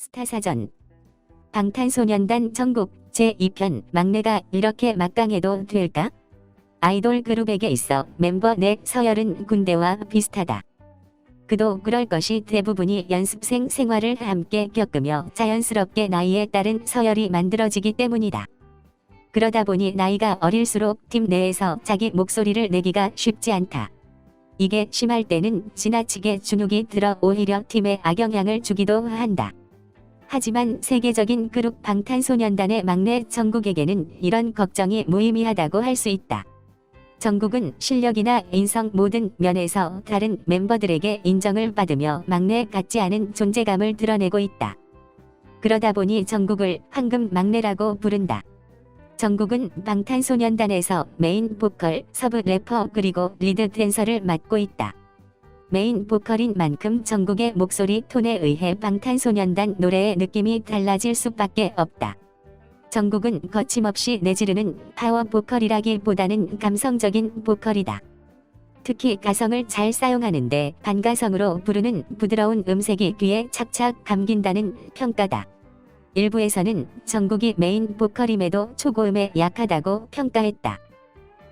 스타사전 방탄소년단 전국 제2편 막내가 이렇게 막강해도 될까? 아이돌 그룹에게 있어 멤버 내 서열은 군대와 비슷하다. 그도 그럴 것이 대부분이 연습생 생활을 함께 겪으며 자연스럽게 나이에 따른 서열이 만들어지기 때문이다. 그러다 보니 나이가 어릴수록 팀 내에서 자기 목소리를 내기가 쉽지 않다. 이게 심할 때는 지나치게 주눅이 들어 오히려 팀에 악영향을 주기도 한다. 하지만 세계적인 그룹 방탄소년단의 막내 정국에게는 이런 걱정이 무의미하다고 할 수 있다. 정국은 실력이나 인성 모든 면에서 다른 멤버들에게 인정을 받으며 막내 같지 않은 존재감을 드러내고 있다. 그러다 보니 정국을 황금 막내라고 부른다. 정국은 방탄소년단에서 메인 보컬, 서브 래퍼 그리고 리드 댄서를 맡고 있다. 메인 보컬인 만큼 정국의 목소리 톤에 의해 방탄소년단 노래의 느낌이 달라질 수밖에 없다. 정국은 거침없이 내지르는 파워 보컬이라기보다는 감성적인 보컬이다. 특히 가성을 잘 사용하는데 반가성으로 부르는 부드러운 음색이 귀에 착착 감긴다는 평가다. 일부에서는 정국이 메인 보컬임에도 초고음에 약하다고 평가했다.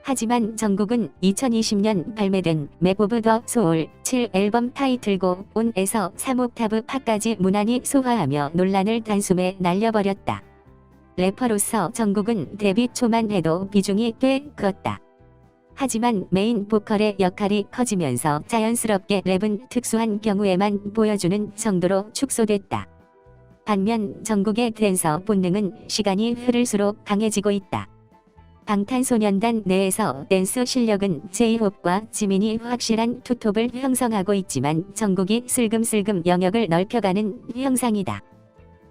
하지만 정국은 2020년 발매된 맵 오브 더 소울 7 앨범 타이틀곡 온에서 3옥타브 파까지 무난히 소화하며 논란을 단숨에 날려버렸다. 래퍼로서 정국은 데뷔 초만 해도 비중이 꽤 컸다. 하지만 메인 보컬의 역할이 커지면서 자연스럽게 랩은 특수한 경우에만 보여주는 정도로 축소됐다. 반면 정국의 댄서 본능은 시간이 흐를수록 강해지고 있다. 방탄소년단 내에서 댄스 실력은 제이홉과 지민이 확실한 투톱을 형성하고 있지만 정국이 슬금슬금 영역을 넓혀가는 형상이다.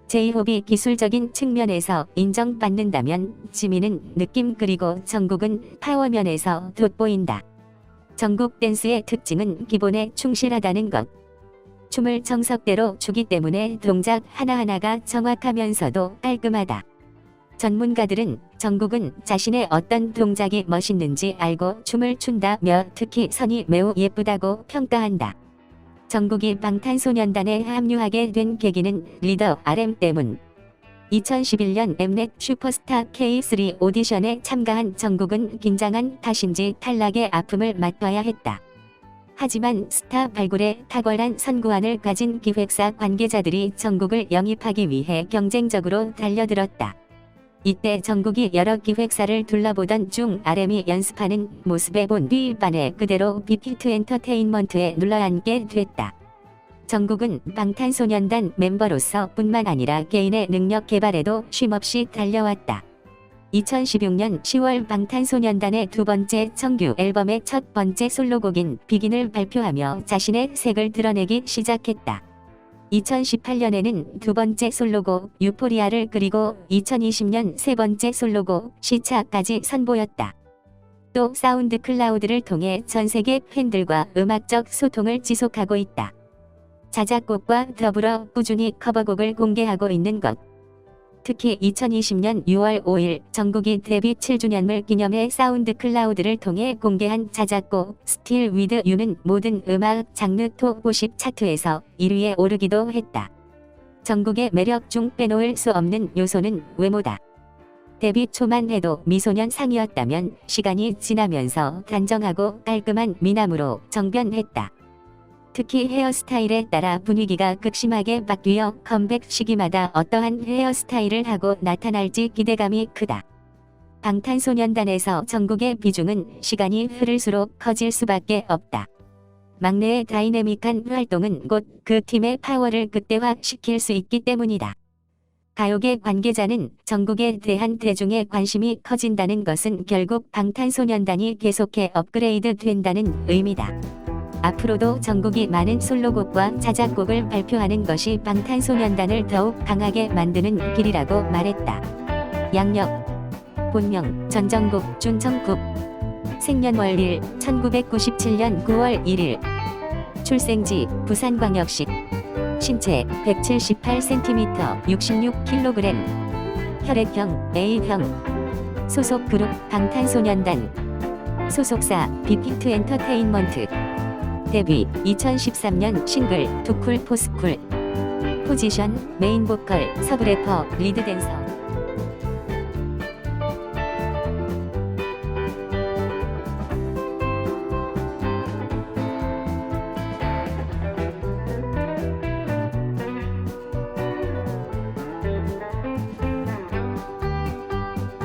제이홉이 기술적인 측면에서 인정받는다면 지민은 느낌 그리고 정국은 파워면에서 돋보인다. 전국 댄스의 특징은 기본에 충실하다는 것. 춤을 정석대로 추기 때문에 동작 하나하나가 정확하면서도 깔끔하다. 전문가들은 정국은 자신의 어떤 동작이 멋있는지 알고 춤을 춘다며 특히 선이 매우 예쁘다고 평가한다. 정국이 방탄소년단에 합류하게 된 계기는 리더 RM 때문. 2011년 엠넷 슈퍼스타 K3 오디션에 참가한 정국은 긴장한 탓인지 탈락의 아픔을 맛봐야 했다. 하지만 스타 발굴에 탁월한 선구안을 가진 기획사 관계자들이 정국을 영입하기 위해 경쟁적으로 달려들었다. 이때 정국이 여러 기획사를 둘러보던 중 RM이 연습하는 모습에 본 B반에 그대로 빅히트 엔터테인먼트에 눌러앉게 됐다. 정국은 방탄소년단 멤버로서 뿐만 아니라 개인의 능력 개발에도 쉼없이 달려왔다. 2016년 10월 방탄소년단의 두 번째 정규 앨범의 첫 번째 솔로곡인 비긴을 발표하며 자신의 색을 드러내기 시작했다. 2018년에는 두 번째 솔로곡 유포리아를 그리고 2020년 세 번째 솔로곡 시차까지 선보였다. 또 사운드 클라우드를 통해 전 세계 팬들과 음악적 소통을 지속하고 있다. 자작곡과 더불어 꾸준히 커버곡을 공개하고 있는 것. 특히 2020년 6월 5일 전국이 데뷔 7주년을 기념해 사운드 클라우드를 통해 공개한 자작곡 스틸 위드 유는 모든 음악 장르 톱50 차트에서 1위에 오르기도 했다. 전국의 매력 중 빼놓을 수 없는 요소는 외모다. 데뷔 초만 해도 미소년 상이었다면 시간이 지나면서 단정하고 깔끔한 미남으로 정변했다. 특히 헤어스타일에 따라 분위기가 극심하게 바뀌어 컴백 시기마다 어떠한 헤어스타일을 하고 나타날지 기대감이 크다. 방탄소년단에서 전국의 비중은 시간이 흐를수록 커질 수밖에 없다. 막내의 다이내믹한 활동은 곧 그 팀의 파워를 극대화시킬 수 있기 때문이다. 가요계 관계자는 전국에 대한 대중의 관심이 커진다는 것은 결국 방탄소년단이 계속해 업그레이드 된다는 의미다. 앞으로도 전국이 많은 솔로곡과 자작곡을 발표하는 것이 방탄소년단을 더욱 강하게 만드는 길이라고 말했다. 양력 본명 전정국 준정국. 생년월일 1997년 9월 1일. 출생지 부산광역시. 신체 178cm 66kg 혈액형 A형. 소속 그룹 방탄소년단. 소속사 빅히트 엔터테인먼트 데뷔 2013년 싱글 투쿨 포스쿨. 포지션 메인 보컬, 서브 래퍼, 리드 댄서